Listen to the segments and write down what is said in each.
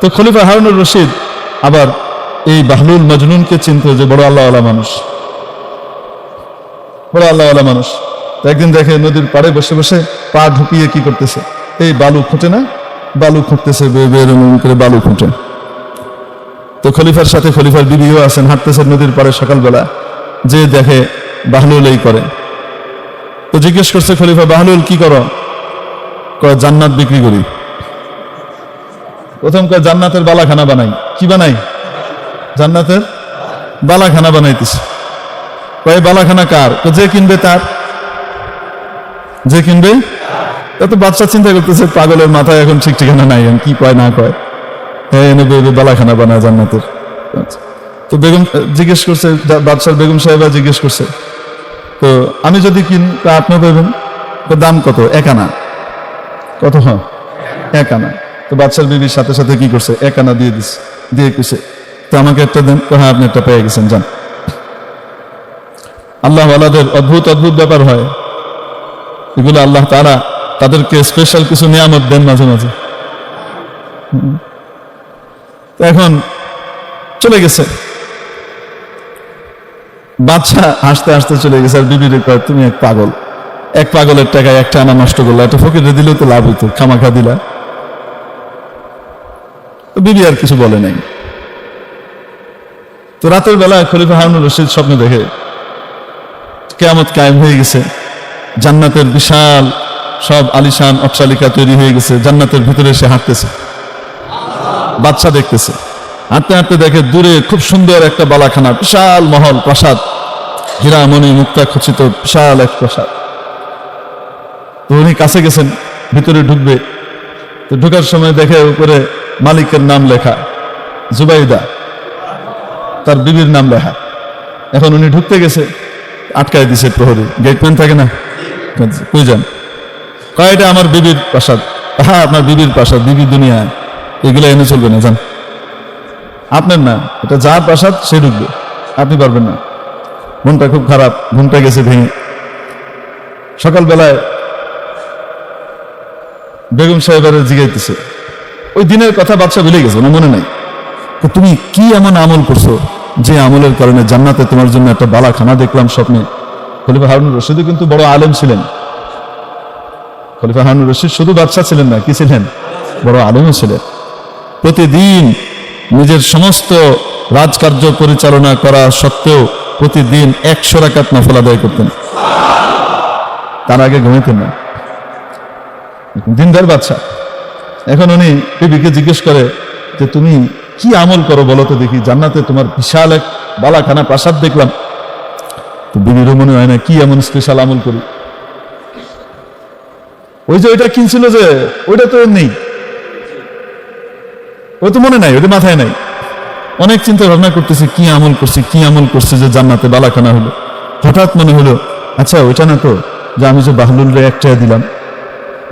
তো খলিফা হারুনুর রশিদ আবার এই বাহলুল মজনুনকে চিনত যে বড় আল্লাহওয়ালা মানুষ। বড় আল্লাহওয়ালা মানুষ। একদিন দেখে নদীর পাড়ে বসে বসে পা ঢুকিয়ে কি করতেছে? এই বালু খুঁটে না? বালু খুঁটতেছে করে বালু খুঁটে। তো খলিফার সাথে খলিফার বিবিও আছেন হাঁটতেছে নদীর পাড়ে সকালবেলা। যে দেখে বাহলুল এই করে। তো জিজ্ঞেস করছে, খলিফা বাহলুল, কি করো? জান্নাত বিক্রি করি। প্রথম কয়, জান্নাতের বালাখানা বানাই। কি বানাই? জান্নাতের বালাখানা বানাইতেছে। কয়, বালাখানা কার? তো যে কিনবে তার। যে কিনবে? এত বাচ্চা চিন্তা করতেছে, পাগলের মাথায় এখন ঠিক ঠিকানা নাই কি কয়, না কয়। হ্যাঁ এনে বেবে বালাখানা বানায় জান্নাতের। তো বেগম জিজ্ঞেস করছে বাদশার বেগম সাহেবা জিজ্ঞেস করছে, তো আমি যদি কিন, তা আপনিও পাবেন তো দাম কত? একানা কত হ্যাঁ এক আনা। তো বাচ্চার বিবির সাথে সাথে কি করছে? এক আনা দিয়ে দিস দিয়ে কিসে তো আমাকে একটা দেন হ্যাঁ আপনি একটা পেয়ে গেছেন, যান। আল্লাহ আল্লাহদের অদ্ভুত অদ্ভুত ব্যাপার হয়। এগুলো আল্লাহ তারা তাদেরকে স্পেশাল কিছু নিয়ামত দেন মাঝে মাঝে। এখন চলে গেছে। বাচ্চা হাসতে হাসতে চলে গেছে, আর বিবির কয়, তুমি এক পাগল। এক পাগলের টাকায় একটা আনা নষ্ট করল। একটা ফকিরে দিলেও তো লাভ হইতো, খামাখা দিলা। বিবি আর কিছু বলে নাই। তো রাতের বেলা খলিফা হারুনুর রশিদ স্বপ্ন দেখে কেয়ামত কায়েম হয়ে গেছে। জান্নাতের বিশাল সব আলিশান অট্টালিকা তৈরি হয়ে গেছে। জান্নাতের ভিতরে সে হাঁটতেছে। বাচ্চা দেখতেছে। হাঁটতে হাঁটতে দেখে দূরে খুব সুন্দর একটা বালাখানা, বিশাল মহল, প্রাসাদ। হীরামণি মুক্তা খচিত বিশাল এক প্রাসাদ। তো উনি কাছে গেছেন, ভিতরে ঢুকবে। তো ঢুকার সময় দেখে উপরে মালিকের নাম লেখা। জুবাইদা, তার বিবির নাম লেখা। এখন উনি ঢুকতে গেছে, আটকায় দিছে প্রহরী। গেটম্যান থাকে না? কই যান? কয়, এটা আমার বিবির প্রাসাদ। হ্যাঁ আপনার বিবির প্রাসাদ, বিবি দুনিয়া এগুলো এনে চলবে না, যান। আপনার না, এটা যার প্রাসাদ, সে ঢুকবে। আপনি পারবেন না। মনটা খুব খারাপ, ঘুমটা গেছে ভেঙে। সকালবেলায় বেগম সাহেবের জিগাইতেছে। ওই দিনের কথা বাচ্চা ভুলে গেছে না মনে নাই। তুমি কি এমন আমল করছ যে আমলের কারণে জান্নাতে তোমার জন্য একটা বালাখানা দেখলাম স্বপ্নে? খলিফা হারুন রশিদও কিন্তু বড় আলেম ছিলেন। খলিফা হারুন রশিদ শুধু বাচ্চা ছিলেন না, কি ছিলেন? বড় আলেমও ছিলেন। প্রতিদিন নিজের সমস্ত রাজকার্য পরিচালনা করা সত্ত্বেও প্রতিদিন একশো রাকাত নফল আদায় করতেন। তার আগে ঘুমাইতেন না। দিনদার বাচ্চা এখন উনি বিবিকে জিজ্ঞেস করে যে, তুমি কি আমল করো বলো তো দেখি, জান্নাতে তোমার বিশাল এক বালাখানা প্রাসাদ দেখলাম। তো বিবিরও মনে হয় না, কি এমন স্পেশাল আমল করি? ওই যে ওইটা কিনছিল যে, ওইটা তো নেই ওই তো মনে নাই ওটা মাথায় নাই। অনেক চিন্তা ভাবনা করতেছে, কি আমল করছে, কি আমল করছে যে জান্নাতে বালাখানা হলো। হঠাৎ মনে হলো আচ্ছা ওইটা না তো, যে আমি যে বাহলুল রে একটা দিলাম।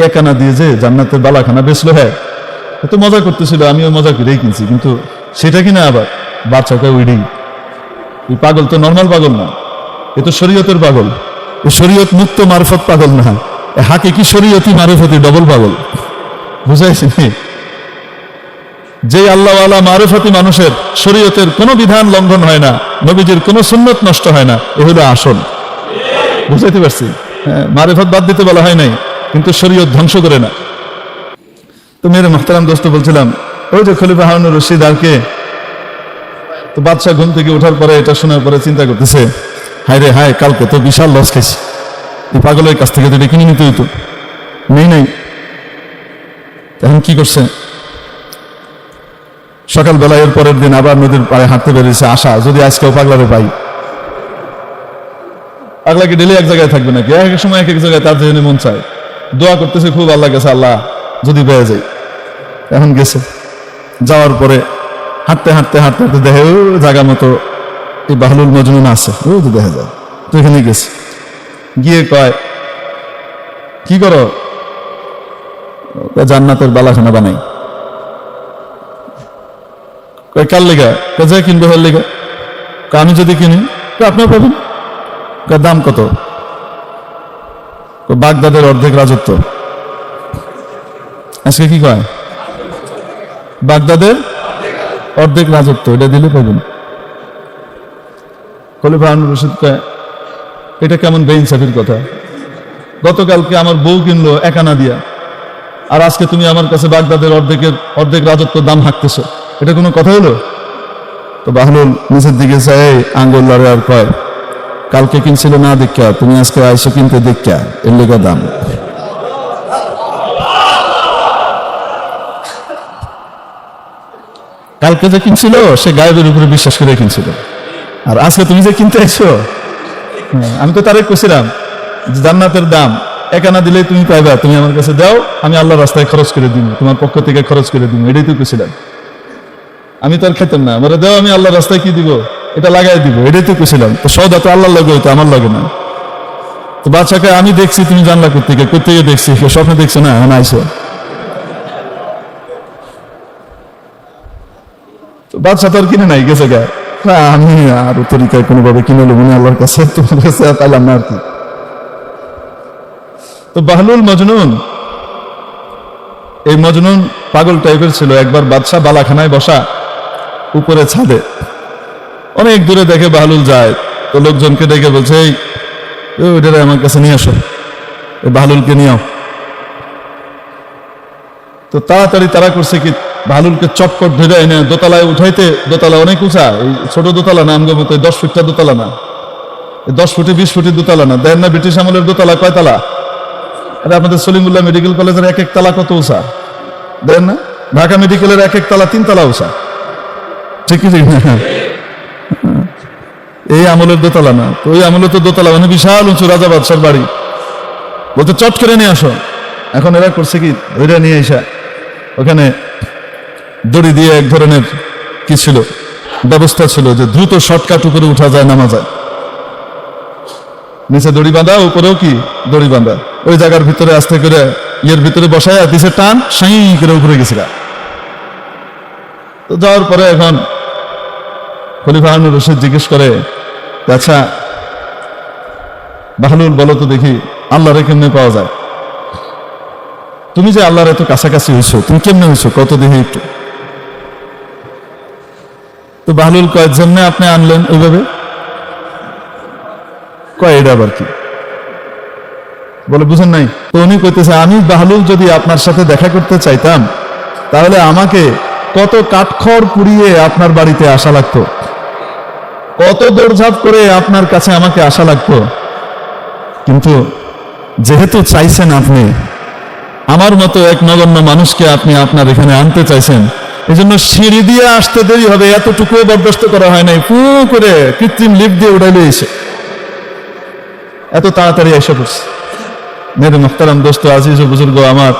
এক আনা দিয়ে যে জান্নাতের বালাখানা বেচলো হ্যাঁ এত মজা করতেছিল আমিও মজা করেই কিনছি কিন্তু সেটা কিনা আবার? বাচ্চাকে উইডি এই পাগল তো নর্মাল পাগল না এ তো শরীয়তের পাগল। এ শরীয়ত মুক্ত মারফত পাগল না হাকে কি শরীয়তি মারফতি ডবল পাগল? বুঝাইছি? যে আল্লাহওয়ালা মারুফাতি মানুষের শরীয়তের কোনো বিধান লঙ্ঘন হয় না নবীজির কোনো সুন্নত নষ্ট হয় না এ হলো আসল। বুঝাইতে পারছি? হ্যাঁ, মারেফত বাদ দিতে বলা হয় নাই। কিন্তু শরীয়ত ধ্বংস করে না। তো মেরে মোহতারাম দোস্ত বলছিলাম, ওই যে খলিফা হারুনুর রশিদ আর কে? তো বাদশাহ ঘুম থেকে ওঠার পরে এটা শোনার পরে চিন্তা করতেছে, হায় রে, হায়, কালকে তো বিশাল লস এই পাগলের কাছ থেকে তো কিনে নিতে হইতো। নেই, নাই। এখন কি করছে? সকালবেলা এর পরের দিন আবার নদীর পাড়ে হাঁটতে বেরিয়েছে আশা, যদি আজকেও পাগলারে পাই। পাগলা কি ডেলি এক জায়গায় থাকবে নাকি? এক এক সময় এক এক জায়গায় তার জন্য মন চায়। দোয়া করতেছে, খুব আল্লাহ গেছে আল্লাহ যদি পেয়ে যাই এখন গেছে। যাওয়ার পরে হাঁটতে হাঁটতে হাঁটতে হাঁটতে দেখে, ও জায়গা মতো এই বাহলুল মজনুন আছে। ও, তো দেখা যায়। তো এখানে গেছে। গিয়ে কয়, কি করো? জান্নাতের বালাখানা বানাই। কার লেগা? কিনবে হল লেগা। আমি যদি কিনি। আপনার পাবেন দাম কত? বাগদাদের অর্ধেক রাজত্ব। আজকে কি কয়? বাগদাদের অর্ধেক রাজত্ব, এটা দিলে পাবেন। রশিদ এটা কেমন বেইনসাফির কথা। গতকালকে আমার বউ কিনলো একানা দিয়া, আর আজকে তুমি আমার কাছে বাগদাদের অর্ধেকের, অর্ধেক রাজত্ব দাম হাঁকতেছো। এটা কোনো কথা হলো? তো বাহলুল নিচের দিকে চাই আঙ্গুল আর কয় কালকে কিনছিল না দেখা তুমি আজকে আইসো কিনতে দেখা এর লেগা দাম। কালকে যে কিনছিল সে গায়েবের উপরে বিশ্বাস করে কিনছিল। আর আজকে তুমি যে কিনতে হ্যাঁ, আমি তো তারে কছিলাম যে জান্নাতের দাম একানা দিলে তুমি পাইবা তুমি আমার কাছে দাও আমি আল্লাহ রাস্তায় খরচ করে দিব তোমার পক্ষ থেকে খরচ করে দিব এটাই তো কছিলাম আমি তো আর খেতাম না আমার দাও আমি আল্লাহ রাস্তায় কি দিব? এটা লাগাই দিব এটাই তো কছিলাম তো সৌদা তো আল্লাহ লাগে হইতো আমার লাগে না। তো বাচ্চাকে আমি দেখছি তুমি জানলা কোথেকে কোথেকে দেখছি স্বপ্নে দেখছ না এখন আইসো বাচ্চা তো আর কিনে নাই গেছে গা। না, আমি আর তরিকায় কোনোভাবে কিনে নেব না আল্লাহর কাছে তোমার কাছে পাইলাম না আর কি। তো বাহলুল মজনুন এই মজনুন পাগল টাইপের ছিল একবার বাদশাহ বালাখানায় বসা উপরে ছাদে। অনেক দূরে দেখে বাহলুল যায়। তো লোকজনকে ডেকে বলছে, এই ওইটারে আমার কাছে নিয়ে আসো। বাহলুলকে নিয়ে তো তাড়াতাড়ি তারা করছে কি, বাহলুলকে চটপট ধরে এনে দোতলায় উঠাইতে, দোতলা অনেক উঁচা, এই ছোট দোতলা না, আমগো মতো দশ ফুটটা দোতলা না। দশ ফুটে বিশ ফুটে দোতলা না। দেন না ব্রিটিশ আমলের দোতলা কয়তলা আরে আমাদের সলিমুল্লাহ মেডিকেল কলেজের এক এক তালা কত উঁচা? দেন না? ঢাকা মেডিকেলের এক এক তালা তিন তালা উঁচা। ঠিক না? এই আমলের দোতলা না। তো ওই আমলে তো দোতলা মানে বিশাল উঁচু রাজা বাদশার বাড়ি। বলতে চট করে নিয়ে আসো। এখন এরা করছে কি? ওইটা নিয়ে এসা ওখানে দড়ি দিয়ে এক ধরনের কি ছিল? ব্যবস্থা ছিল যে দ্রুত শর্টকাট উপরে উঠা যায়, নামা যায়। নিচে দড়ি বাঁধা, উপরেও কি দড়ি বাঁধা। ওই জায়গার ভিতরে আস্তে করে, ইয়ের ভিতরে বসায় দিছে টান, সাই করে উপরে গেছিল তো যাওয়ার পরে এখন খলিফা হারুন রশিদ জিজ্ঞেস করে আচ্ছা বাহলুল বলো তো দেখি আল্লাহরে কেমনে পাওয়া যায়? তুমি যে আল্লাহর এত কাছাকাছি হয়েছো তুমি কেমনে হয়েছো কত দেখি একটু। তো বাহলুল কয় যেমনে আপনি আনলেন ওইভাবে? কয় এটা আবার কি? বলে বুঝেন নাই, তো উনি কইতেছে, আমি বাহলুল যদি আপনার সাথে দেখা করতে চাইতাম, তাহলে আমাকে কত কাঠখড় পুড়িয়ে আপনার বাড়িতে আসা লাগতো। কত দৌড়ঝাঁপ করে আপনার কাছে আমাকে আসা লাগতো। কিন্তু যেহেতু চাইছেন আপনি, আমার মতো এক নগণ্য মানুষকে আপনি আপনার এখানে আনতে চাইছেন এই জন্য সিঁড়ি দিয়ে আসতে দেরি হবে, এতটুকুও বরদাস্ত করা হয় নাই। ফু করে কৃত্রিম লিপ দিয়ে উড়াইলে এসে। এত তাড়াতাড়ি এসে পড়ছে। মেরে মুখতারাম দোস্ত, আজিজ বুজুর্গ আমার,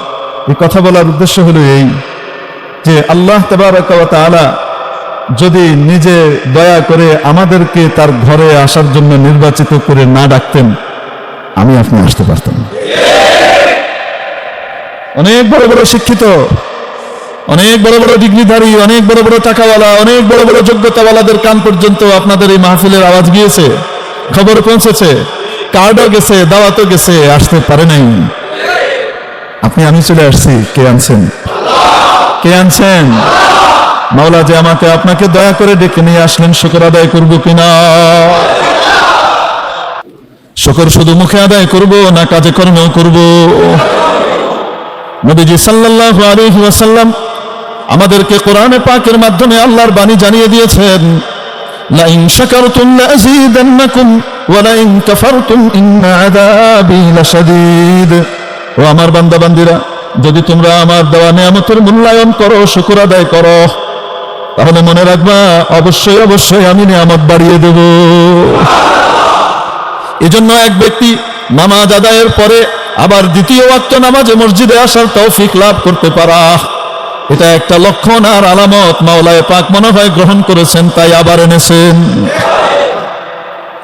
এই কথা বলার উদ্দেশ্য হলো এই যে আল্লাহ তাবারাক ওয়া তাআলা যদি নিজে দয়া করে আমাদেরকে তার ঘরে আসার জন্য নির্বাচিত করে না ডাকতেন, আমি আপনি আসতে পারতাম। অনেক বড় বড় শিক্ষিত, অনেক বড় বড় ডিগ্রিধারী অনেক বড় বড় টাকাওয়ালা, অনেক বড় বড় যোগ্যতাওয়ালাদের কান পর্যন্ত আপনাদের এই মাহফিলের আওয়াজ গিয়েছে, খবর পৌঁছেছে কার্ডও গেছে, দাওয়াতও গেছে, আসতে পারে নাই। আপনি, আমি চলে আসছি। কে আনছেন? কে আনছেন? মাওলা যে আমাকে আপনাকে দয়া করে ডেকে নিয়ে আসলেন, শুকর আদায় করব কিনা? শুকর শুধু মুখে আদায় করব না কাজে কর্মেও করব? নবীজি সাল্লাল্লাহু আলাইহি ওয়াসাল্লাম আমাদেরকে কোরআনে পাকের মাধ্যমে আল্লাহর বাণী জানিয়ে দিয়েছেন, লাইন শাকারতুম লাযীদান্নাকুম ওয়া লাইন কাফারতুম ইন্না আযাবি লাশাদীদ। ও আমার বান্দা যদি তোমরা আমার দেওয়া নিয়ামতের মূল্যায়ন করো, শুকর আদায় করো। তাহলে মনে রাখবা, অবশ্যই অবশ্যই আমি নিয়ামত বাড়িয়ে দেব। এজন্য এক ব্যক্তি নামাজ আদায়ের পরে আবার দ্বিতীয় ওয়াক্ত নামাজে মসজিদে আসার তৌফিক লাভ করতে পারা। এটা একটা লক্ষণ আর আলামত, মাওলায় পাক মনে হয় গ্রহণ করেছেন, তাই আবার এনেছেন।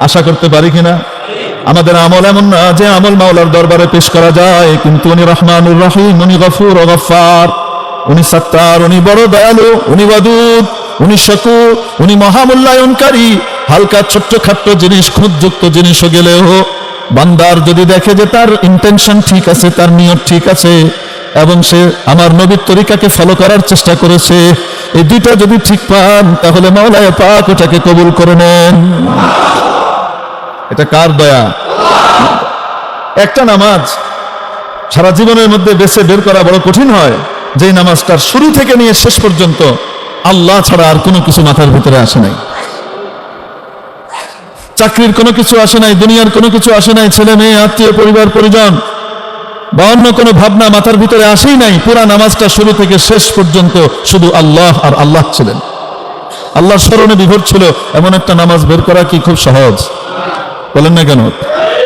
আশা করতে পারি কিনা আমাদের আমল এমন না যে আমল মাওলার দরবারে পেশ করা যায়, কিন্তু উনি রহমানুর রহিম, উনি গফুর ও গফার উনি সত্তার, উনি বড় দয়ালু, উনি বদুদ উনি শকুর, উনি মহামূল্যায়নকারী। হালকা ছোট্ট খাট্ট জিনিস, খুঁতযুক্ত জিনিসও গেলেও বান্দার যদি দেখে যে তার ইন্টেনশন ঠিক আছে, তার নিয়ত ঠিক আছে, এবং সে আমার নবীর তরিকাকে ফলো করার চেষ্টা করেছে, এই দুইটা যদি ঠিক পান, তাহলে মাওলায় পাক ওটাকে কবুল করে নেন। এটা কার দয়া? একটা নামাজ সারা জীবনের মধ্যে বেছে বের করা বড় কঠিন হয়। যেই নামাজটার শুরু থেকে নিয়ে শেষ পর্যন্ত আল্লাহ ছাড়া আর কোনো কিছু মাথার ভিতরে আসে নাই। চাকরির কোনো কিছু আসে নাই, দুনিয়ার কোনো কিছু আসে নাই, ছেলে মেয়ে, আত্মীয়, পরিবার, পরিজন, বা অন্য কোনো ভাবনা মাথার ভিতরে আসেই নাই, পুরা নামাজটা শুরু থেকে শেষ পর্যন্ত শুধু আল্লাহ আর আল্লাহ ছিলেন। আল্লাহর স্মরণে বিভোর ছিল, এমন একটা নামাজ বের করা কি খুব সহজ? বলেন না কেন?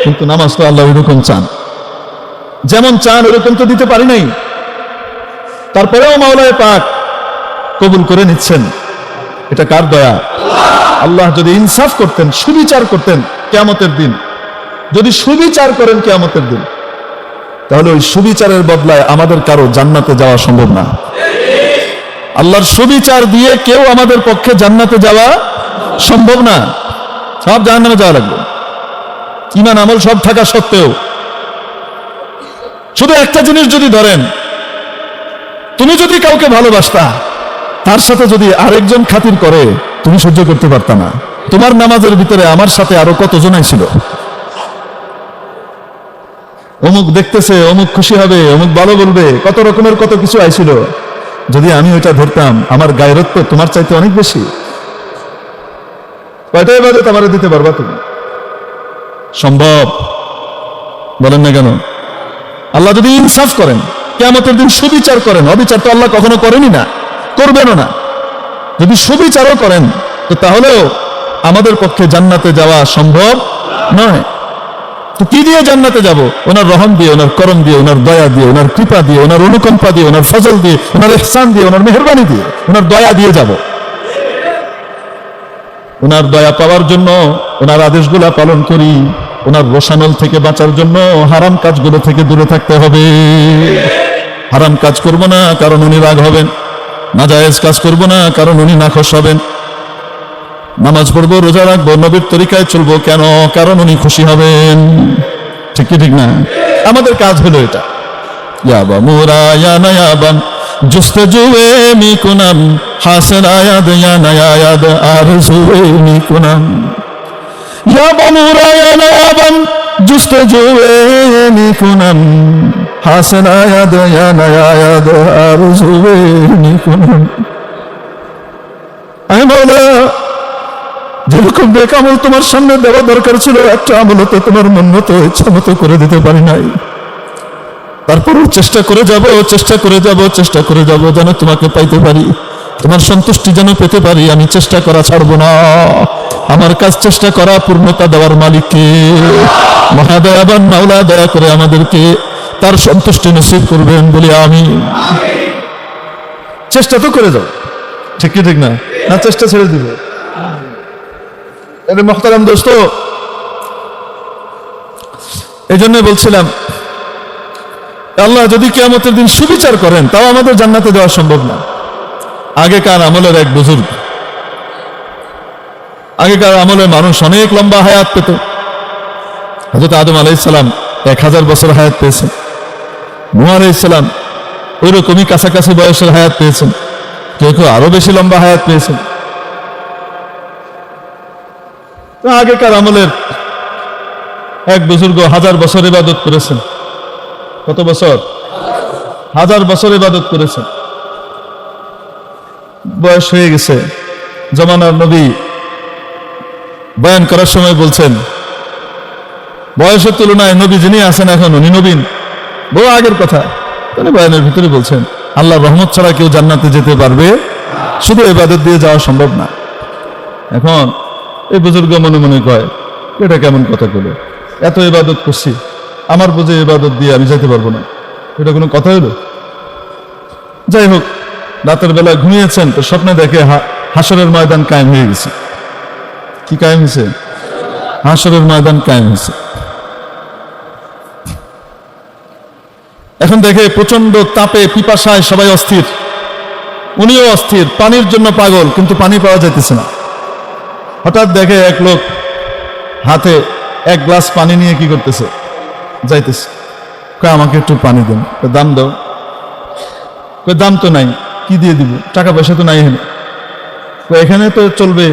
কিন্তু নামাজ তো আল্লাহ ওইরকম চান। যেমন চান ওরকম তো দিতে পারি নাই। তারপরেও মাওলায় পাক কবুল করে নিচ্ছেন। এটা কার দয়া? আল্লাহ যদি ইনসাফ করতেন, সুবিচার করতেন কেয়ামতের দিন, যদি সুবিচার করেন কেয়ামতের দিন, তাহলে ওই সুবিচারের বদলায় আমাদের কারও জান্নাতে যাওয়া সম্ভব না। আল্লাহর সুবিচার দিয়ে কেউ আমাদের পক্ষে জান্নাতে যাওয়া সম্ভব না। সব জাহান্নামে যাওয়া লাগবে। ইমান আমল সব থাকা সত্ত্বেও। শুধু একটা জিনিস যদি ধরেন তুমি যদি কাউকে ভালোবাসতা, তার সাথে যদি আরেকজন খাতির করে, তুমি সহ্য করতে পারতা না। তোমার নামাজের ভিতরে আমার সাথে আরও কতজনাই ছিল? অমুক দেখতেছে, অমুক খুশি হবে, অমুক ভালো বলবে, কত রকমের কত কিছু আইছিল। যদি আমি ওইটা ধরতাম, আমার গায়রত্ব তোমার চাইতে অনেক বেশি। কয়টাই বাজে তোমারে দিতে পারবা তুমি? সম্ভব। বলেন না কেন? আল্লাহ যদি ইনসাফ করেন কেমতের দিন সুবিচার করেন। অবিচার তো আল্লাহ কখনো করেনি না, করবেনও না। যদি সুবিচারও করেন, তো তাহলেও আমাদের পক্ষে জান্নাতে যাওয়া সম্ভব নয়। তো কি দিয়ে জান্নাতে যাব? ওনার রহম দিয়ে, ওনার করম দিয়ে, ওনার দয়া দিয়ে, ওনার কৃপা দিয়ে, ওনার অনুকম্পা দিয়ে, ওনার ফজল দিয়ে, ওনার ইহসান দিয়ে, ওনার মেহরবানি দিয়ে, ওনার দয়া দিয়ে যাব। ওনার দয়া পাওয়ার জন্য ওনার আদেশগুলা পালন করি। ওনার রোশানল থেকে বাঁচার জন্য হারাম কাজগুলো থেকে দূরে থাকতে হবে। হারাম কাজ করব না, কারণ উনি রাগ হবেন। না নাজায়েজ কাজ করব না, কারণ উনি নাখোশ হবেন। নামাজ পড়ব, রোজা রাখব, নবীর তরিকায় চলবো কেন? কারণ উনি খুশি হবেন। ঠিক ঠিক না? আমাদের কাজ হলো এটা। ইয়াবা ইয়া আর যেরকম বেক আমল তোমার সামনে দেওয়া দরকার ছিল একটা আমল তো তোমার মন মতো ইচ্ছা মতো করে দিতে পারি নাই তারপরও চেষ্টা করে যাব চেষ্টা করে যাব চেষ্টা করে যাব যেন তোমাকে পাইতে পারি তোমার সন্তুষ্টি যেন পেতে পারি আমি চেষ্টা করা ছাড়বো না আমার কাজ চেষ্টা করা, পূর্ণতা দেওয়ার মালিককে। মহাদয়াবান মাওলা, দয়া করে আমাদেরকে তার সন্তুষ্টি নসিব করবেন বলে আমি চেষ্টা তো করে যাও। ঠিক কি ঠিক না? না, চেষ্টা ছেড়ে দিবে। এর মহতারাম দোস্ত এই জন্য বলছিলাম, আল্লাহ যদি কেয়ামতের দিন সুবিচার করেন, তাও আমাদের জান্নাতে দেওয়া সম্ভব না। আগেকার আমলের এক বুজুর্গ। আগেকার আমলে মানুষ অনেক লম্বা হায়াত পেত। হজরত আদম আলাইসালাম এক হাজার বছর হায়াত পেয়েছেন। নুয়া আলাইসালাম ওই রকমই কাছাকাছি বয়সের হায়াত পেয়েছেন। কেউ কেউ আরও বেশি লম্বা হায়াত পেয়েছেন। তো আগেকার আমলের এক বুজুর্গ হাজার বছর ইবাদত করেছেন। কত বছর? হাজার বছর ইবাদত করেছেন। বয়স হয়ে গেছে। জমানার নবী বয়ান করার সময় বলছেন, বয়সের তুলনায় নবী যিনি আছেন এখন উনি নবীন। বহু আগের কথা। তিনি বয়ানের ভিতরে বলছেন আল্লাহ রহমত ছাড়া কেউ জান্নাতে যেতে পারবে? শুধু ইবাদত দিয়ে যাওয়া সম্ভব না। এখন এই বুজুর্গ মনে মনে কয়, এটা কেমন কথা বলে এত ইবাদত করছি, আমার বুঝে ইবাদত দিয়ে আমি যেতে পারব না। এটা কোনো কথা হলো যাই হোক, রাতের বেলা ঘুমিয়েছেন, তো স্বপ্নে দেখে হাসরের ময়দান কায়েম হয়ে গেছে। কি কায়েম হয়েছে? হাসরের ময়দান কায়েম হয়েছে। এখন দেখে প্রচণ্ড তাপে, পিপাসায় সবাই অস্থির। উনিও অস্থির, পানির জন্য পাগল, কিন্তু পানি পাওয়া যাইতেছে না। হঠাৎ দেখে এক লোক হাতে এক গ্লাস পানি নিয়ে কি করতেছে? যাইতেছে। আমাকে একটু পানি দেন। দাম দাও। দাম তো নাই, কি দিয়ে দিব? টাকা পয়সা তো নাই এখানে। এখানে তো চলবে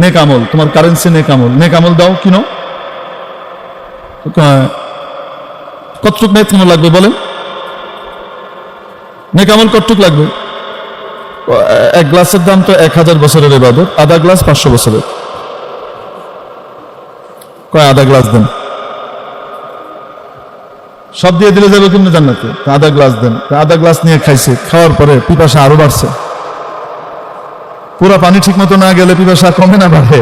নেক আমল, তোমার কারেন্সি নেক আমল। নেক আমল দাও কিনো কতটুক নেক আমল লাগবে বলেন? নেক আমল কতটুক লাগবে? এক গ্লাসের দাম তো এক হাজার বছরের এবাদত আধা গ্লাস পাঁচশো বছরের। কয় আধা গ্লাস দেন? সব দিয়ে দিলে যাবে কিন্তু জান্নাতে? আধা গ্লাস দেন। আধা গ্লাস নিয়ে খাইছে, খাওয়ার পরে পিপাসা আরও বাড়ছে। পুরো পানি ঠিক মতো না গেলে পিপাসা কমে না বাড়ে?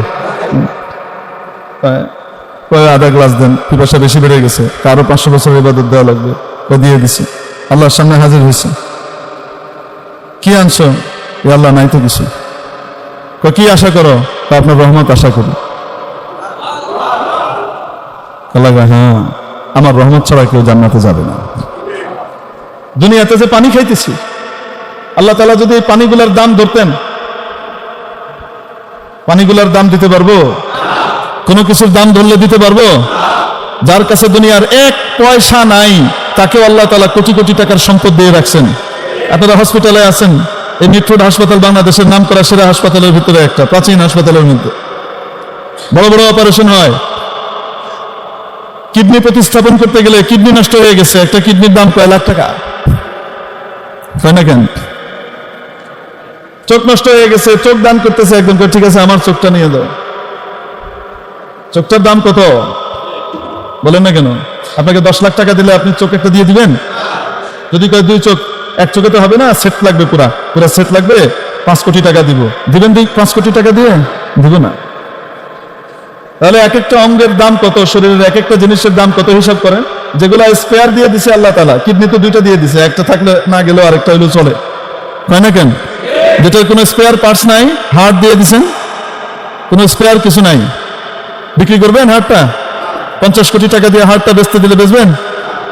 আধা গ্লাস দেন, পিপাসা বেশি বেড়ে গেছে। কারও পাঁচশো বছর ইবাদত দেওয়া লাগবে। দিয়ে দিছি। আল্লাহর সামনে হাজির হয়েছে। কি আনছো? আল্লাহ নাই তো কিছু। কি আশা করো? তা আপনার রহমত আশা করি। হ্যাঁ আমার রহমত ছাড়া কেউ জান্নাতে যাবে না। দুনিয়াতে যে পানি খাইতেছি, আল্লাহ তালা যদি এই পানিগুলার দাম ধরতেন পানিগুলার দাম দিতে পারব? কোনো কিছুর দাম ধরলে দিতে পারব? যার কাছে দুনিয়ার এক পয়সা নাই তাকে আল্লাহ তালা কোটি কোটি টাকার সম্পদ দিয়ে রাখছেন। আপনারা হসপিটালে আছেন, এই মিট্রোড হাসপাতাল বাংলাদেশের নাম করা সেরা হাসপাতালের ভিতরে একটা, প্রাচীন হাসপাতালের মধ্যে। বড় বড় অপারেশন হয়। কিডনি প্রতিস্থাপন করতে গেলে কিডনি নষ্ট হয়ে গেছে, একটা কিডনির দাম কয় লাখ টাকা? তাই না কেন? চোখ নষ্ট হয়ে গেছে, চোখ দান করতেছে একদম ঠিক আছে, আমার চোখটা নিয়ে দাও। চোখটার দাম কত? বলেন না কেন? আপনাকে দশ লাখ টাকা দিলে আপনি চোখ একটা দিয়ে দিবেন? যদি দুই চোখ, এক চোখে তো হবে না, সেট লাগবে পুরা। পুরা সেট লাগবে, পাঁচ কোটি টাকা দিব। দিবেন দুই পাঁচ কোটি টাকা দিয়ে? দিব না। তাহলে এক একটা অঙ্গের দাম কত? শরীরের এক একটা জিনিসের দাম কত? হিসাব করেন। যেগুলো স্পেয়ার দিয়ে দিছে আল্লাহ তালা কিডনি তো দুইটা দিয়ে দিছে, একটা থাকলে না গেলেও আরেকটা হইলেও চলে। তাই না কেন? যেটার কোনো স্পেয়ার পার্টস নাই হার্ট দিয়ে দিছেন। কোনো স্পেয়ার কিছু নাই। বিক্রি করবেন হার্টটা পঞ্চাশ কোটি টাকা দিয়ে হার্টটা বেচতে দিলে বেচবেন?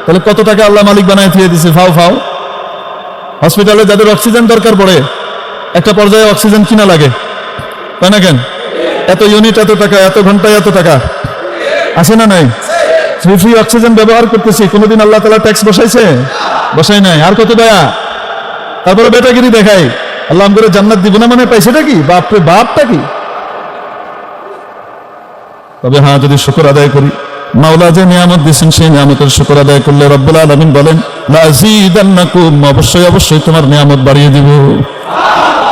তাহলে কত টাকা আল্লাহ মালিক বানায় দিয়ে দিছে? ফাও ফাও। হসপিটালে যাদের অক্সিজেন দরকার পড়ে, একটা পর্যায়ে অক্সিজেন কিনা লাগে। তাই না কেন? এত ইউনিট এত টাকা, এত ঘন্টায় এত টাকা। আছে না নাই? ফ্রি ফ্রি অক্সিজেন ব্যবহার করতেছি। কোনোদিন আল্লাহ তালা ট্যাক্স বসাইছে? বসাই নাই। আর কত দয়া তারপরে বেটাগিরি দেখাই। আল্লাহ করে জান্নাত দিব না মানে পাইছেটা কি? বাপরে বাপটা কি? তবে হ্যাঁ যদি শুকর আদায় করি, মাওলা যে নিয়ামত দিয়েছেন, সেই নিয়ামতের শুকর আদায় করলে রব্বুল আলমিন বলেন, লাজিদান্নাকুম অবশ্যই অবশ্যই তোমার নিয়ামত বাড়িয়ে দিব।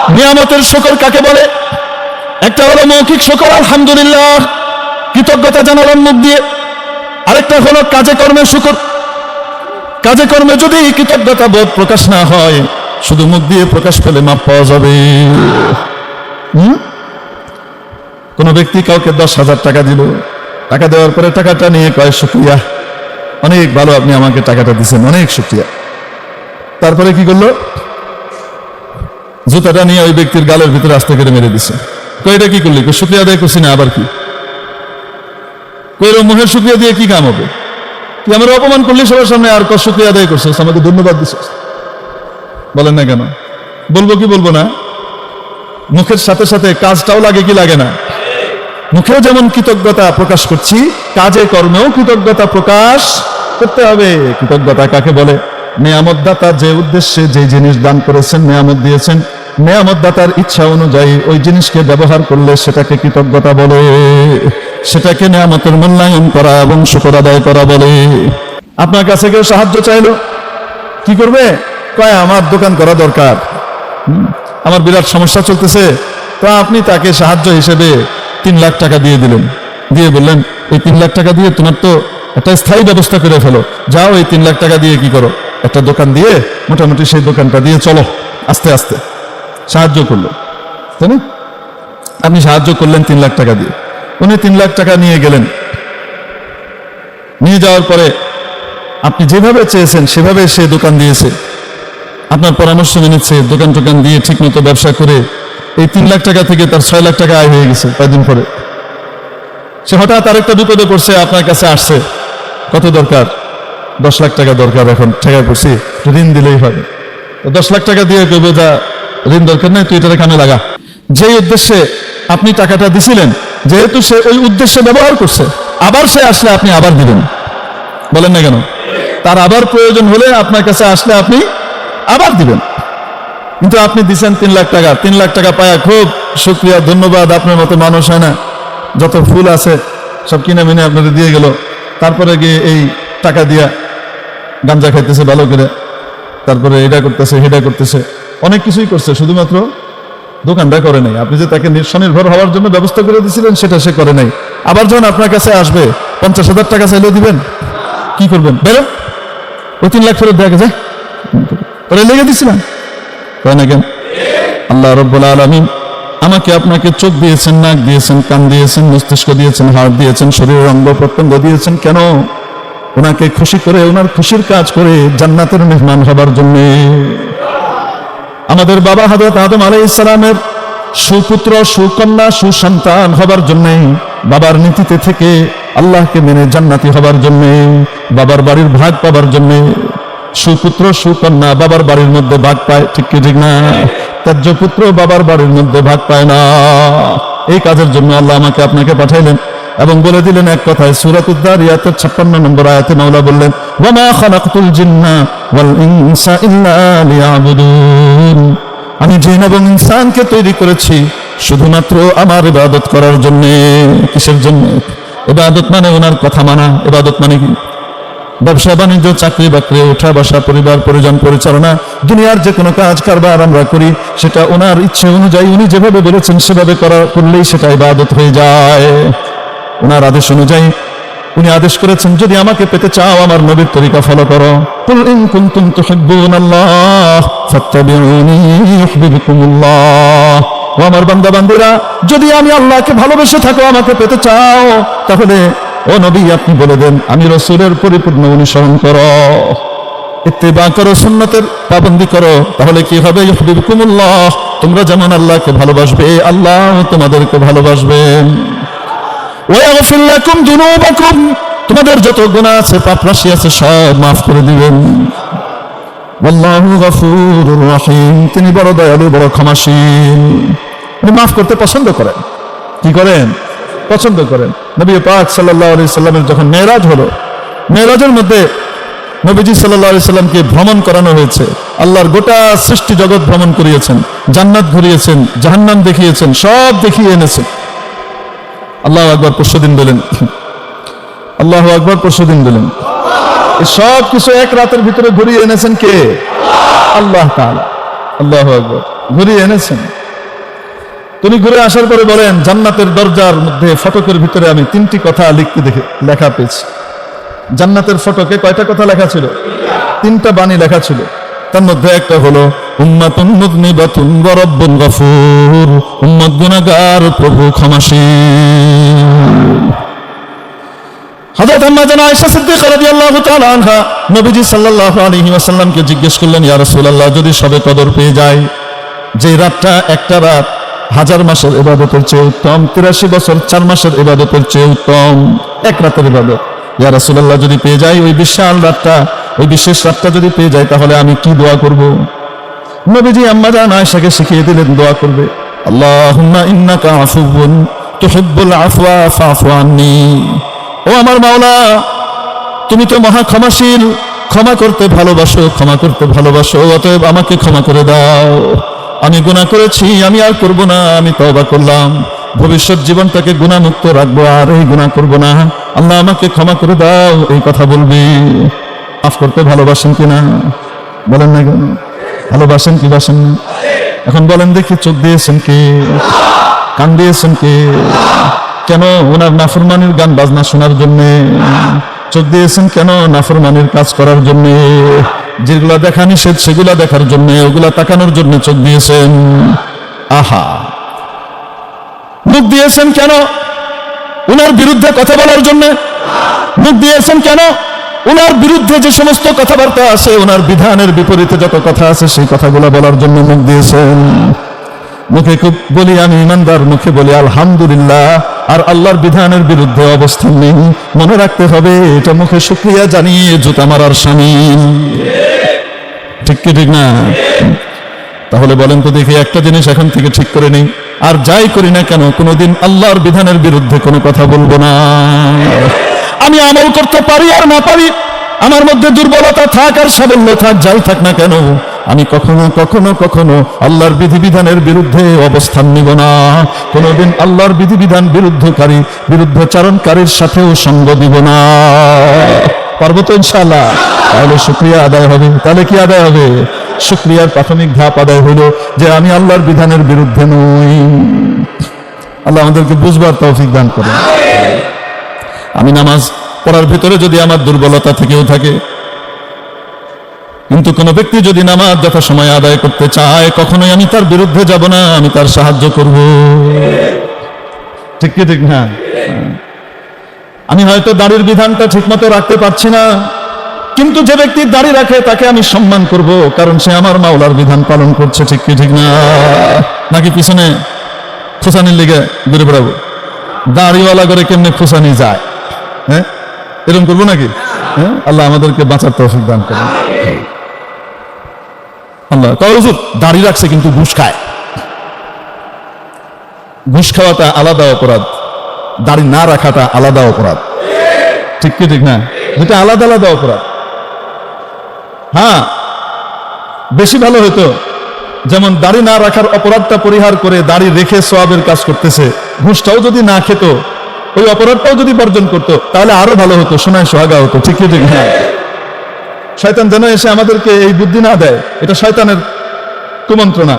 নিয়ামতের শুকর কাকে বলে? একটা হলো মৌখিক শুকর, আলহামদুলিল্লাহ। কৃতজ্ঞতা জানালাম মুখ দিয়ে। আরেকটা হলো কাজে কর্মে শুকর। কাজে কর্মে যদি কৃতজ্ঞতা বোধ প্রকাশ না হয় শুধু মুখ দিয়ে প্রকাশ পেলে মাপ পাওয়া যাবে। কোনো ব্যক্তি কাউকে দশ হাজার টাকা দিল। টাকা দেওয়ার পরে টাকাটা নিয়ে কয়, শুক্রিয়া। অনেক ভালো আপনি আমাকে টাকাটা দিচ্ছেন অনেক শুক্রিয়া। তারপরে কি করল? জুতাটা নিয়ে ওই ব্যক্তির গালের ভিতরে আস্তে করে মেরে দিছে। এটা কি করলি? কই শুক্রিয়া আদায় করছি না, আবার কি? কইরো মুখের শুক্রিয়া দিয়ে কি কাম হবে? তুই আমার অপমান করলি, সবার সামনে আর কর, শুক্রিয়া আদায় করছিস, আমাকে ধন্যবাদ দিছিস। বলেন না কেন? বলব কি বলব না? মুখের সাথে সাথে কাজটাও লাগে কি লাগে না? মুখেও যেমন কৃতজ্ঞতা প্রকাশ করছি, কাজে কর্মেও কৃতজ্ঞতা প্রকাশ করতে হবে। কৃতজ্ঞতা কাকে বলে? নেয়ামত দাতা যে উদ্দেশ্যে যে জিনিস দান করেছেন, নেয়ামত দিয়েছেন, নেয়ামত দাতার ইচ্ছা অনুযায়ী ওই জিনিসকে ব্যবহার করলে সেটাকে কৃতজ্ঞতা বলে, সেটাকে নেয়ামতের মূল্যায়ন করা এবং শুকর আদায় করা বলে। আপনার কাছে কেউ সাহায্য চাইলো? কি করবে? কয়, আমার দোকান করা দরকার। আমার বিরাট সমস্যা চলতেছে। তো আপনি তাকে সাহায্য হিসেবে তিন লাখ টাকা দিয়ে দিলেন। দিয়ে বললেন, এই তিন লাখ টাকা দিয়ে তোমার তো একটা স্থায়ী ব্যবস্থা করে ফেলো। যাও এই তিন লাখ টাকা দিয়ে কি করো? একটা দোকান দিয়ে মোটামুটি সেই দোকানটা দিয়ে চলো। আস্তে আস্তে সাহায্য করল। তাই না? আপনি সাহায্য করলেন তিন লাখ টাকা দিয়ে। উনি তিন লাখ টাকা নিয়ে গেলেন। নিয়ে যাওয়ার পরে আপনি যেভাবে চেয়েছেন, সেভাবে সে দোকান দিয়েছে। আপনার পরামর্শ মেনেছে দোকান টোকান দিয়ে ঠিকমতো ব্যবসা করে এই তিন লাখ টাকা থেকে তার ছয় লাখ টাকা আয় হয়ে গেছে কয়েকদিন পরে। সে হঠাৎ আরেকটা বিপদে পড়ছে, আপনার কাছে আসছে। কত দরকার? দশ লাখ টাকা দরকার এখন, ঠেকায় পড়ছি ঋণ দিলেই হবে। দশ লাখ টাকা দিয়ে কেউ যা, ঋণ দরকার নেই, তুই এটা কামে লাগা। যেই উদ্দেশ্যে আপনি টাকাটা দিছিলেন, যেহেতু সে ওই উদ্দেশ্যে ব্যবহার করছে, আবার সে আসলে আপনি আবার দিবেন। বলেন না কেন? তার আবার প্রয়োজন হলে আপনার কাছে আসলে আপনি আবার দিবেন। কিন্তু আপনি দিচ্ছেন তিন লাখ টাকা। তিন লাখ টাকা পায়া খুব শুক্রিয়া, ধন্যবাদ। আপনার মতো মানুষ হয় না। যত ফুল আছে, সব কিনে মিনে আপনাদের দিয়ে গেল। তারপরে গিয়ে এই টাকা দিয়া গাঞ্জা খাইতেছে ভালো করে। তারপরে এটা করতেছে হেডা করতেছে। অনেক কিছুই করছে, শুধুমাত্র দোকানটা করে নাই। আপনি যে তাকে নির- স্বনির্ভর হওয়ার জন্য ব্যবস্থা করে দিয়েছিলেন সেটা সে করে নাই। আবার যখন আপনার কাছে আসবে, পঞ্চাশ হাজার টাকা চাইলেও দিবেন? কি করবেন? বেরো। ওই তিন লাখ ফেরত দেখা যায় লেগে দিছিলাম। না কেন? আল্লাহ রব্বুল আলমিন আমাকে আপনাকে চোখ দিয়েছেন, নাক দিয়েছেন, কান দিয়েছেন, মস্তিষ্ক দিয়েছেন, হাড় দিয়েছেন, শরীরের অঙ্গ প্রত্যঙ্গ দিয়েছেন কেন? ওনাকে খুশি করে, ওনার খুশির কাজ করে জান্নাতের মেহমান হবার জন্যে। আমাদের বাবা হাজরত আদম আলাই ইসলামের সুপুত্র, সুকন্যা, সুসন্তান হবার জন্যে, বাবার নীতিতে থেকে আল্লাহকে মেনে জান্নাতি হবার জন্যে, বাবার বাড়ির ভাগ পাবার জন্যে সুপুত্র সুকন্যা বাবার বাড়ির মধ্যে ভাগ পায়, ঠিক কি, ঠিক না? ত্যায্য পুত্র বাবার বাড়ির মধ্যে ভাগ পায় না। এই কাজের জন্য আল্লাহ আমাকে আপনাকে পাঠাইলেন এবং বলে দিলেন এক কথায় সুরাত উদ্দারিয়াতের ছাপ্পান্ন নম্বর আয়াতে মাওলা বললেন ওয়ামা খালাকতুল জিন্না ওয়াল ইনসা ইল্লা লিয়াবুদুন। আমি জিন এবং ইনসানকে তৈরি করেছি শুধুমাত্র আমার ইবাদত করার জন্য, কিসের জন্য? ইবাদত মানে ওনার কথা মানা, ইবাদত মানে কি? ব্যবসা, বাণিজ্য, চাকরি, বাকরি ওঠা বসা, পরিবার, পরিজন, পরিচালনা, দুনিয়ার যে কোনো কাজ, কারবার আমরা করি, সেটা ওনার ইচ্ছে অনুযায়ী, উনি যেভাবে বলেছেন, সেভাবে করা করলেই সেটা ইবাদত হয়ে যায়। ওনার আদেশ অনুযায়ী, উনি আদেশ করেছেন, যদি আমাকে পেতে চাও, আমার নবীর তরিকা ফলো করো। কুল ইন আমার বান্দা বান্দিরা যদি আমি আল্লাহকে ভালোবেসে থাকো, আমাকে পেতে চাও, তাহলে ও নবী, আপনি বলে দেন, আমি রসুলের পরিপূর্ণ অনুসরণ করো। ইত্তেবা করো, সুন্নতের পাবন্দি করো, তাহলে কি হবে? ইউহিব্বুকুমুল্লাহ, তোমরা যেমন আল্লাহকে ভালোবাসবে আল্লাহ তোমাদেরকে ভালোবাসবেন ওয়াগফির লাকুম যুনুবাকুম তোমাদের যত গুনাহ আছে, পাপ আছে, সব মাফ করে দিবেন। আল্লাহু গফুরুর রহিম, তিনি বড় দয়ালু, বড় ক্ষমাশীল। উনি মাফ করতে পছন্দ করেন। কি করেন? পছন্দ করেন। নবী পাক সাল্লাল্লাহু আলাইহি সাল্লামের যখন মেরাজ হলো মেরাজের মধ্যে নবীজি সাল্লাল্লাহু আলাইহি সাল্লামকে ভ্রমণ করানো হয়েছে। আল্লাহর গোটা সৃষ্টি জগৎ ভ্রমণ করিয়েছেন, জান্নাত ঘুরিয়েছেন, জাহান্নাম দেখিয়েছেন, সব দেখিয়ে এনেছেন। আল্লাহ আকবর পরশুদিন বলেন। আল্লাহ আকবর পরশুদিন বলেন। সব কিছু এক রাতের ভিতরে ঘুরিয়ে এনেছেন কে? আল্লাহ আল্লাহ আকবর। ঘুরিয়ে এনেছেন। তিনি ঘুরে আসার পরে বলেন, জান্নাতের দরজার মধ্যে ফটকের ভিতরে আমি তিনটি কথা লিখতে দেখে, লেখা পেয়েছি। জান্নাতের ফটকে কয়টা কথা লেখা ছিল? তিনটা বাণী লেখা ছিল। তার মধ্যে একটা হলো প্রভু জিজ্ঞেস করলেন, ইয়া যদি সবে কদর পেয়ে যায়, যে রাতটা, একটা রাত হাজার মাসের ইবাদতের চেয়ে উত্তম, তিরাশি বছর, চার মাসের ইবাদতের চেয়ে উত্তম, এক রাতের ইবাদত। ইয়া রাসূলুল্লাহ, যদি পেয়ে যায় ওই বিশাল রাতটা, ওই বিশেষ রাতটা যদি পেয়ে যায় তাহলে আমি কি দোয়া করব? নবীজি আম্মা জান আয়েশাকে শিখিয়ে দিলেন দোয়া করবে। আল্লাহুম্মা ইন্নাকা আফুউন তুহিব্বুল আফওয়া ফাফু আন্নী। ও আমার মাওলা, তুমি তো মহা ক্ষমাশীল, ক্ষমা করতে ভালোবাসো, ক্ষমা করতে ভালোবাসো, অতএব আমাকে ক্ষমা করে দাও। আমি গুনাহ করেছি, আমি আর করব না, আমি তবা করলাম। ভবিষ্যৎ জীবনটাকে গুণামুক্ত রাখব, আর এই গুনাহ করব না। আল্লাহ আমাকে ক্ষমা করে দাও, এই কথা বলবি। মাফ করতে ভালোবাসেন কিনা বলেন না কেন? ভালোবাসেন কি বাসেন না? এখন বলেন দেখি চোখ দিয়েছেন কি? কান দিয়েছেন কি? কেন ওনার নাফরমানির গান বাজনা শোনার জন্যে? চোখ দিয়েছেন কেন নাফরমানির কাজ করার জন্য? যেগুলা দেখা নিষেধ, সেগুলা দেখার জন্য, ওগুলা তাকানোর জন্য চোখ দিয়েছেন। আহা। মুখ দিয়েছেন কেন? উনার বিরুদ্ধে কথা বলার জন্য? মুখ দিয়েছেন কেন? উনার বিরুদ্ধে যে সমস্ত কথাবার্তা আছে ওনার বিধানের বিপরীতে যত কথা আছে, সেই কথাগুলো বলার জন্য মুখ দিয়েছেন। মুখে বলি আমি ইমানদার, মুখে বলি আলহামদুলিল্লাহ। আর আল্লাহর বিধানের বিরুদ্ধে অবস্থান নেই। মনে রাখতে হবে, এটা মুখে শুক্রিয়া জানিয়ে জুতা মারার স্বামী ঠিক কি ঠিক না? তাহলে বলেন তো দেখি, একটা জিনিস এখন থেকে ঠিক করে নেই। আর যাই করি না কেন, কোনোদিন আল্লাহর বিধানের বিরুদ্ধে কোনো কথা বলব না। আমি আমল করতে পারি আর না পারি, আমার মধ্যে দুর্বলতা থাক আর সাবল্য থাক, যাই থাক না কেন আমি কখনো কখনো কখনো আল্লাহর বিধিবিধানের বিরুদ্ধে অবস্থান নিব না। কোনোদিন আল্লাহর বিধিবিধান বিরুদ্ধকারী, বিরুদ্ধচারণকারীর সাথেও সঙ্গ দিব না। পারব তো ইনশাআল্লাহ? তাহলে শুক্রিয়া আদায় হবে। তাহলে কি আদায় হবে? শুক্রিয়ার প্রাথমিক ধাপ আদায় হলো যে আমি আল্লাহর বিধানের বিরুদ্ধে নই। আল্লাহ আমাদেরকে বুঝবার তৌফিক দান করে আমি নামাজ পড়ার ভিতরে যদি আমার দুর্বলতা থেকেও থাকে কিন্তু কোনো ব্যক্তি যদি নামাজ যথাসময়ে আদায় করতে চায়, কখনোই আমি তার বিরুদ্ধে যাব না, আমি তার সাহায্য করব। ঠিক কি, ঠিক না? আমি হয়তো দাড়ির বিধানটা ঠিকমতো রাখতে পারছি না, কিন্তু যে ব্যক্তি দাড়ি রাখে, তাকে আমি সম্মান করব, কারণ সে আমার মাওলার বিধান পালন করছে, ঠিক কি, ঠিক না? নাকি পিছনে ফুসানির লিগে ঘুরে বেড়াবো দাড়িওয়ালা করে কেমনে ফুসানি যায়? হ্যাঁ? এরকম করব নাকি? হ্যাঁ? আল্লাহ আমাদেরকে বাঁচার তৌফিক দান করেন। হুজুর, দাড়ি রাখছে কিন্তু ঘুষ খায়। ঘুষ খাওয়াটা আলাদা অপরাধ, দাড়ি না রাখাটা আলাদা অপরাধ। ঠিক কি, ঠিক না? দুটা আলাদা আলাদা অপরাধ। হ্যাঁ বেশি ভালো হতো যেমন দাড়ি না রাখার অপরাধটা পরিহার করে দাড়ি রেখে সোয়াবের কাজ করতেছে, ঘুষটাও যদি না খেত, ওই অপরাধটাও যদি বর্জন করতো, তাহলে আরও ভালো হতো সোনায় সোহাগা হতো। ঠিক কি, ঠিক না? শয়তান যেন এসে আমাদেরকে এই বুদ্ধি না দেয়, এটা শয়তানের কুমন্ত্রণা।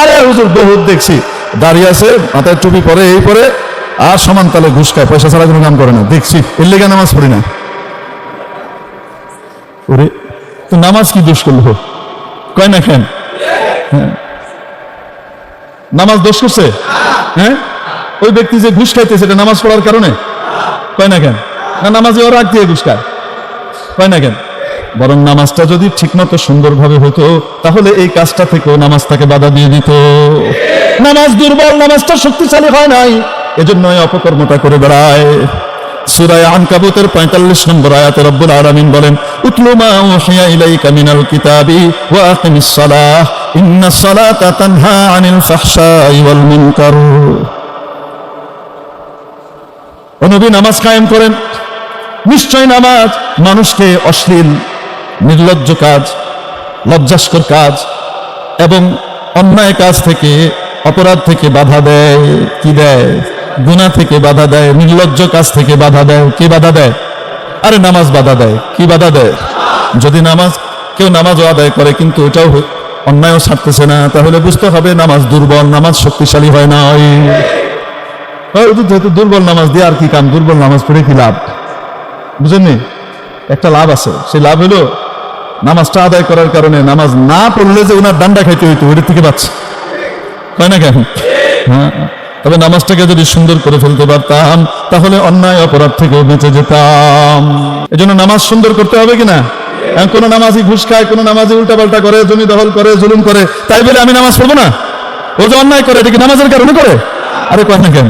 আরে হুজুর, বহুত দেখছি। দাঁড়িয়ে আছে, মাথায় টুপি পরে, এই পরে, আর সমান তালে ঘুষ খায়, পয়সা ছাড়া কোনো কাম করে না। দেখছি এর লেগে নামাজ পড়ি না। ওরে, তো নামাজ কি দোষ করল? কয় না কেন? হ্যাঁ। নামাজ দোষ করছে? হ্যাঁ? ওই ব্যক্তি যে ঘুষ খাইতেছে, এটা নামাজ পড়ার কারণে? কয় না কেন? না নামাজে ওরা রাগ দিয়ে ঘুষ খায়। কয় না কেন? বরং নামাজটা যদি ঠিকমতো সুন্দরভাবে হতো, তাহলে এই কাজটা থেকেও নামাজটাকে বাধা দিয়ে দিত। নামাজ দুর্বল, নামাজটা শক্তিশালী হয় নাই। এজন্য অপকর্মটা করে বেড়ায়। নামাজ নিশ্চয় নামাজ মানুষকে অশ্লীল নির্লজ্জ কাজ, লজ্জাস্কর কাজ এবং অন্যায় কাজ থেকে, অপরাধ থেকে বাধা দেয়, কি দেয়? গুণা থেকে বাধা দেয়, নির্লজ্জ কাজ থেকে বাধা দেয়, কি বাধা দেয়? আরে নামাজ বাধা দেয়, কি বাধা দেয়? যদি নামাজ, কেউ নামাজও আদায় করে, কিন্তু এটাও অন্যায়ও ছাড়তেছে না, তাহলে বুঝতে হবে নামাজ দুর্বল, নামাজ শক্তিশালী হয় না যেহেতু দুর্বল নামাজ দিয়ে আর কি কাম, দুর্বল নামাজ পড়ে কি লাভ? বুঝেননি? একটা লাভ আছে, সেই লাভ হলো নামাজটা আদায় করার কারণে নামাজ না পড়লে যে ওনার ডান্ডা খাইতে হইতো ওইটার থেকে পাচ্ছে কয় না কেন? হ্যাঁ। তবে নামাজটাকে যদি সুন্দর করে ফেলতে পারতাম, তাহলে অন্যায় অপরাধ থেকে বেঁচে যেতাম। এজন্য নামাজ সুন্দর করতে হবে কিনা কোনো নামাজি ঘুষ খায়, কোনো নামাজি উল্টাপাল্টা করে, জমি দখল করে, জুলুম করে, তাই বলে আমি নামাজ পড়ব না? ও যে অন্যায় করে, এটা কি নামাজের কারণে করে? আরে কয় না কেন?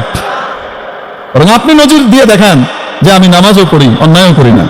আপনি নজির দিয়ে দেখান যে আমি নামাজও পড়ি, অন্যায়ও করি না।